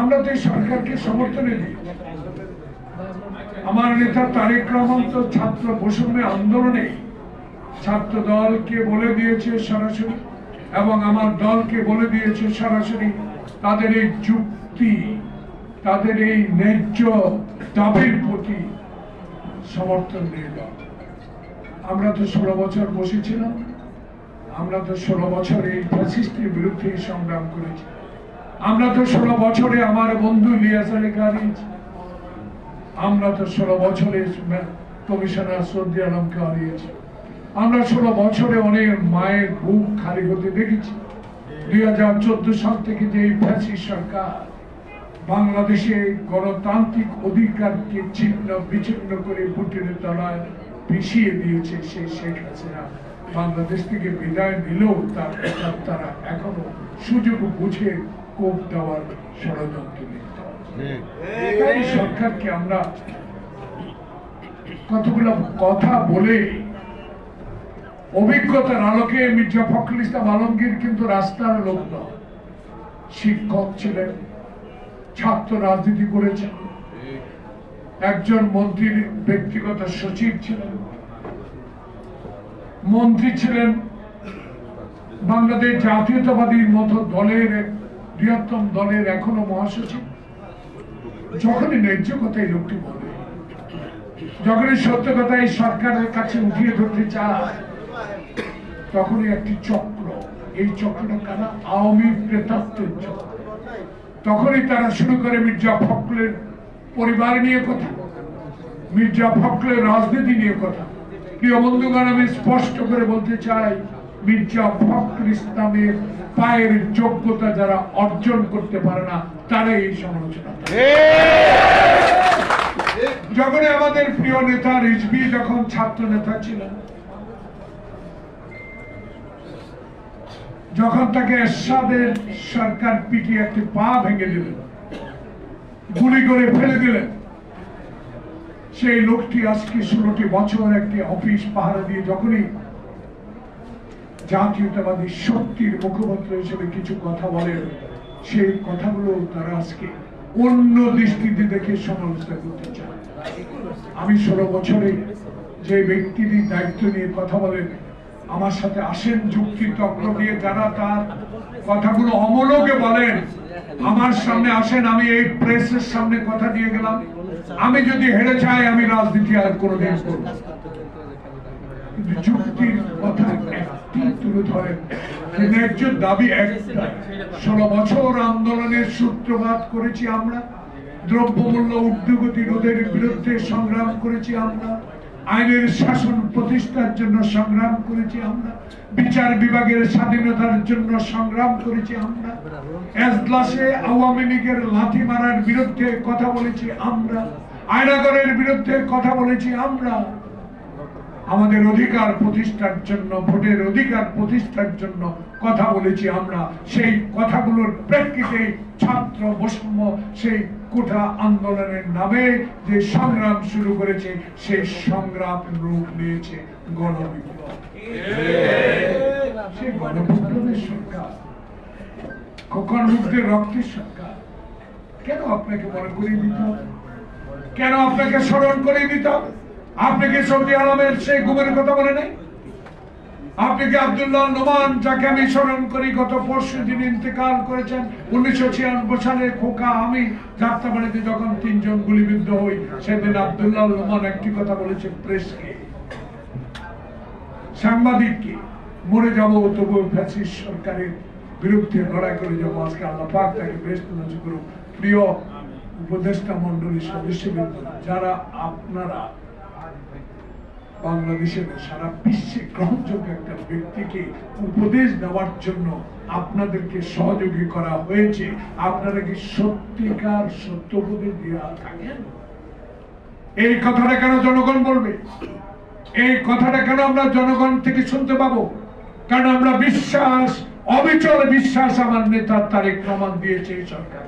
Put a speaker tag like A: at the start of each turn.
A: আমরা তো এই সরকারকে সমর্থনে দিই। আমার নেতা তারেক রহমান তো ছাত্র বৈষম্য আন্দোলনে ছাত্র দলকে বলে দিয়েছে সরাসরি এবং আমার দলকে বলে দিয়েছে সরাসরি। তাদের এই যুক্তি, তাদের এই ন্যায্য দাবির প্রতি সমর্থন দিয়ে দাও। আমরা তো ষোলো বছর বসেছিলাম। আমরা তো ষোলো বছর এই ফ্যাসিস্টের বিরুদ্ধে সংগ্রাম করেছি। আমরা তো ষোলো বছরে আমার বন্ধু ইলিয়াস আলী আমরা তো ষোলো বছরে কমিশনার সর্দি আলমকে হারিয়েছি। আমরা ষোলো বছরে অনেক মায়ের বুক খালি হতে দেখেছি। দুই হাজার চোদ্দ সাল থেকে যে ফ্যাসিস্ট সরকার বাংলাদেশে গণতান্ত্রিক অধিকারকে ছিন্ন বিচ্ছিন্ন করে বুটের তলায় পিছিয়ে দিয়েছে সে শেখ হাসিনা। বাংলাদেশ থেকে বিদায় নিলেও তার তারা এখনও সুযোগ বুঝে কোপ দেওয়ার ষড়যন্ত্র লিপ্ত এই সরকারকে আমরা কতগুলো কথা বলে অভিজ্ঞতার আলোকে মির্জা ফখরুল ইসলাম আলমগীর কিন্তু রাস্তার লোক নয়। শিক্ষক ছিলেন ছাত্র রাজনীতি করেছেন। একজন মন্ত্রীর ব্যক্তিগত সচিব ছিলেন। মন্ত্রী ছিলেন বাংলাদেশ জাতীয়তাবাদীর মতো দলের বৃহত্তম দলের এখনও মহাসচিব। যখনই ন্যায্য কথা এই লোকটি বলে, যখনই সত্য কথা এই সরকারের কাছে উঠিয়ে ধরতে চায়, তখনই একটি চক্র, এই চক্রটা কারা? আওয়ামী প্রেতাত্মের চক্র। তখনই তারা শুরু করে মির্জা ফখরুলের পরিবার নিয়ে কথা, মির্জা ফখরুলের রাজনীতি নিয়ে কথা। প্রিয় বন্ধুগণ, আমি স্পষ্ট করে বলতে চাই মির্জা ফখরুল ইসলামের পায়ের যোগ্যতা যারা অর্জন করতে পারে না, তারাই এই সমালোচনা। যখন আমাদের প্রিয় নেতা রিজবি যখন ছাত্র নেতা ছিলেন যখন তাকে এরশাদের সরকার পিটিয়ে একটি পা ভেঙে দিলেন, গুলি করে ফেলে দিলেন, সেই লোকটি আজকে ষোলোটি বছর একটি অফিস পাহারা দিয়ে যখনই জাতীয়তাবাদী শক্তির মুখপাত্র হিসেবে কিছু কথা বলেন। সেই কথাগুলো তারা আজকে অন্য দৃষ্টিতে দেখে সমালোচনা করতে চায়। আমি ষোলো বছরে যে ব্যক্তিটি দায়িত্ব নিয়ে কথা বলেন, আমার সাথে আসেন যুক্তি তক্র দিয়ে যারা তার কথাগুলো অমলকে বলেন, আমার সামনে আসেন, আমি এই প্রেসের সামনে কথা দিয়ে গেলাম। আমি যদি হেরে চাই আমি রাজনীতি আর কোনোদিন করব। যুক্তির তুলে ধরেন ন্যায্য দাবি একটা, ষোলো বছর আন্দোলনের সূত্রপাত করেছি আমরা, দ্রব্যমূল্য ঊর্ধ্বগতি রোধের বিরুদ্ধে সংগ্রাম করেছি আমরা, আইনের শাসন প্রতিষ্ঠার জন্য সংগ্রাম করেছি আমরা, বিচার বিভাগের স্বাধীনতার জন্য সংগ্রাম করেছি আমরা, এজলাসে আওয়ামী লীগের লাথি মারার বিরুদ্ধে কথা বলেছি আমরা, আয়নাগরের বিরুদ্ধে কথা বলেছি আমরা। আমাদের অধিকার প্রতিষ্ঠার জন্য, ভোটের অধিকার প্রতিষ্ঠার জন্য কথা বলেছি আমরা। সেই কথাগুলোর প্রেক্ষিতে ছাত্র বৈষম্য, সেই কোঠা আন্দোলনের নামে যে সংগ্রাম শুরু করেছে সেই সংগ্রাম রূপ নিয়েছে গণবিপ্লব। সেই গণবিপ্লবের সরকার। খোকন মুক্তের রক্তের সরকার। কেন আপনাকে মনে করিয়ে দিতে কেন আপনাকে স্মরণ করে দিতে হবে? আপনি কি সৌদি আলমের সেই গুমের কথা বলে নেই? আপনি কি আব্দুল্লাহ নোমান, যাকে আমি স্মরণ করি, গত পরশু দিন ইন্তেকাল করেছেন, উনিশশো ছিয়ানব্বই সালে খোকা আমি যাত্রাবাড়িতে যখন তিনজন গুলিবিদ্ধ হই, সেদিন আব্দুল্লাহ নোমান একটি কথা বলেছে প্রেসকে সাংবাদিককে মরে যাব তবু ফ্যাসিস্ট সরকারের বিরুদ্ধে লড়াই করে যাব, আজকে আল্লাহ পাক তাকে বেশ নজর প্রিয় উপদেষ্টা মন্ডলীর সদস্যবৃন্দ যারা আপনারা বাংলাদেশের সারা বিশ্বে গ্রহণযোগ্য একটা ব্যক্তিকে উপদেশ দেওয়ার জন্য আপনাদেরকে সহযোগী করা হয়েছে। আপনারা কি সত্যিকার সত্য উপদেশ দেওয়া থাকেন? এই কথাটা কেন জনগণ বলবে? এই কথাটা কেন আমরা জনগণ থেকে শুনতে পাবো? কারণ আমরা বিশ্বাস, অবিচল বিশ্বাস আমার নেতা তারেক প্রমাণ দিয়েছে এই সরকার।